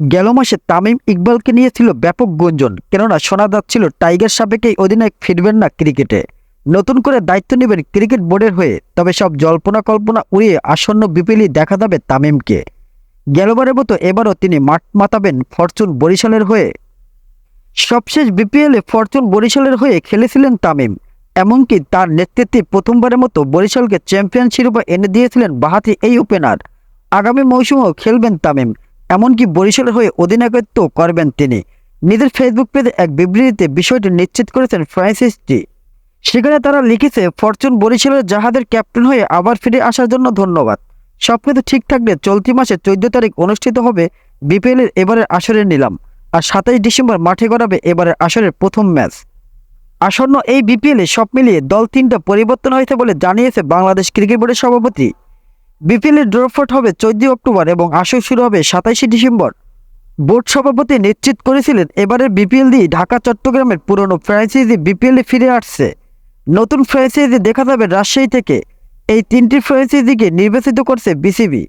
গেল মাসে তামিম ইকবালকে নিয়ে ছিল ব্যাপক গুঞ্জন। কেননা শোনা যাচ্ছিল টাইগার সাবেকেই অধিনায়ক ফিরবেন না ক্রিকেটে। নতুন করে দায়িত্ব নেবেন ক্রিকেট বোর্ডের হয়ে, তবে সব জল্পনা কল্পনা উড়িয়ে আসন্ন বিপিএলই দেখা যাবে তামিমকে। গেলবারের মতো এবারও তিনি মাঠ মাতাবেন ফরচুন বরিশালের হয়ে। সবশেষ বিপিএলে ফরচুন বরিশালের হয়ে খেলেছিলেন তামিম। এমনকি তার নেতৃত্বে প্রথমবারের মতো বরিশালকে চ্যাম্পিয়ন শিরোপা এনে দিয়েছিলেন বাহাতি এই ওপেনার। আগামী মৌসুমেও খেলবেন তামিম। এমনকি বরিশালের হয়ে অধিনায়কত্ব করবেন তিনি। নিজের ফেসবুক পেজে এক বিবৃতিতে বিষয়টি নিশ্চিত করেছেন ফ্রান্সিসটি সেখানে তারা লিখেছে, ফরচুন বরিশালের জাহাজের ক্যাপ্টেন হয়ে আবার ফিরে আসার জন্য ধন্যবাদ। সবকিছু ঠিক থাকলে চলতি মাসে চোদ্দ তারিখ অনুষ্ঠিত হবে বিপিএলের এবারের আসরের নিলাম আর সাতাইশ ডিসেম্বর মাঠে গড়াবে এবারের আসরের প্রথম ম্যাচ। আসন্ন এই বিপিএলে সব মিলিয়ে দল তিনটা পরিবর্তন হয়েছে বলে জানিয়েছে বাংলাদেশ ক্রিকেট বোর্ডের সভাপতি বিপিএলের ড্রফট হবে চোদ্দই অক্টোবর এবং আসর শুরু হবে সাতাইশে ডিসেম্বর। বোর্ড সভাপতি নিশ্চিত করেছিলেন এবারের বিপিএল দিয়ে ঢাকা, চট্টগ্রামের পুরনো ফ্র্যাঞ্চাইজি বিপিএলে ফিরে আসছে। নতুন ফ্র্যাঞ্চাইজি দেখা যাবে রাজশাহী থেকে। এই তিনটি ফ্র্যাঞ্চাইজিকে নির্বাচিত করছে বিসিবি।